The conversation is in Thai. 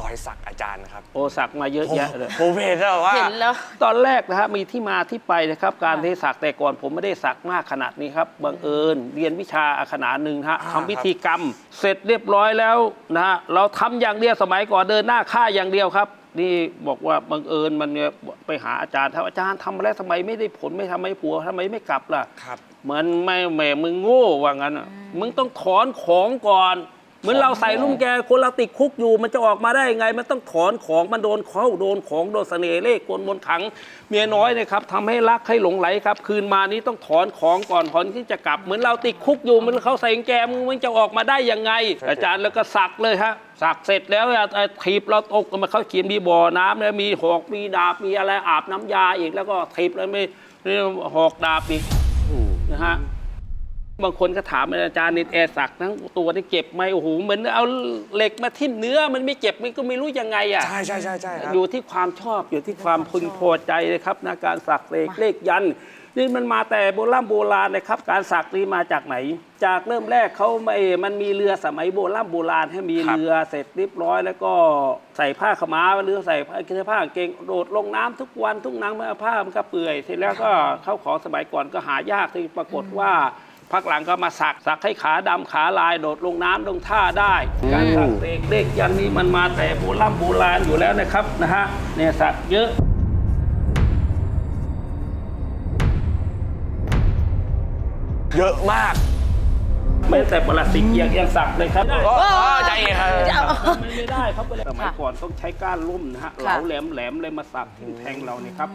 รอยสักอาจารย์ครับโอสักมาเยอะผมแยะเลย ผมเห็นแล้วว่า เห็นแล้ว ตอนแรกนะฮะมีที่มาที่ไปนะครับการที่สักแต่ก่อนผมไม่ได้สักมากขนาดนี้ครับบังเอิญเรียนวิชาขนาดหนึ่งนะฮะอ่าทำพิธีกรรม เสร็จเรียบร้อยแล้วนะฮะเราทำอย่างเดียวสมัยก่อนเดินหน้าค่าอย่างเดียวครับ นี่บอกว่าบังเอิญมันเนี่ยไปหาอาจารย์ถ้าอาจารย์ทำอะไรทำไมไม่ได้ผลไม่ทำไมผัวทำไมไม่กลับล่ะ ครับ มันไม่แหมมึงโง่ว่างั้นอะมึงต้องถอนของก่อน เหมือนเราใส่ลุ่มแกคนเราติดคุกอยู่ มันจะออกมาได้ยังไง มันต้องถอนของมันโดนเข้าโดนของโดนเสน่ห์เล่ห์กลมนต์ขังเมียน้อยเนี่ยครับทำให้รักให้หลงไหลครับ คืนมานี้ต้องถอนของก่อนถอนที่จะกลับ เหมือนเราติดคุกอยู่มันเขาใส่แกมึงมันจะออกมาได้ยังไงใช่อาจารย์แล้วก็สักเลยฮะสักเสร็จแล้วอะไอ้ถีบเราตกมาเขาเขียนมีบ่อน้ำแล้วมีหอกมีดาบมีอะไรอาบน้ำยาอีกแล้วก็ถีบแล้วมีมีหอกดาบอีกนะฮะ บางคนก็ถามอาจารย์นิดแอร์สักทั้งตัวนี่เจ็บไหมโอ้โหเหมือนเอาเหล็กมาทิ่มเนื้อมันไม่เจ็บมันก็ไม่รู้ยังไงอะใช่ใช่ใช่ใช่ครับอยู่ที่ความชอบอยู่ที่ความพึงพอใจเลยครับนะการสักเลขเลขยันต์นี่มันมาแต่โบราณโบราณนะครับ การสักนี่มาจากไหน จากเริ่มแรกเขาไม่มันมีเรือสมัยโบราณโบราณให้มีครับเรือเสร็จเรียบร้อย แล้วก็ใส่ผ้าขาวม้าเรือใส่ผ้าเสื้อผ้ากางเกงโดดลงน้ำทุกวันทุกนังมาผ้ามันก็เปื่อยเสร็จแล้วก็เข้าของสมัยก่อนก็หายากที่ปรากฏว่า พักหลังก็มาสักสักให้ขาดำขาลายโดดลงน้ำลงท่าได้ การสักเลขเลขยันนี้มันมาแต่โบราณโบราณอยู่แล้วนะครับนะฮะเนี่ยสักเยอะเยอะมากไม่แต่ประหลัดสิงห์ยังยังสักเลยครับโอ้โอ้ใจเย็นครับจะเอาไม่ไม่ได้ครับสมัยก่อนต้องใช้ก้านร่มนะฮะเหค่ะลาแหลมแหลมๆเลยมาสักที่แทงเราเนี่ยครับ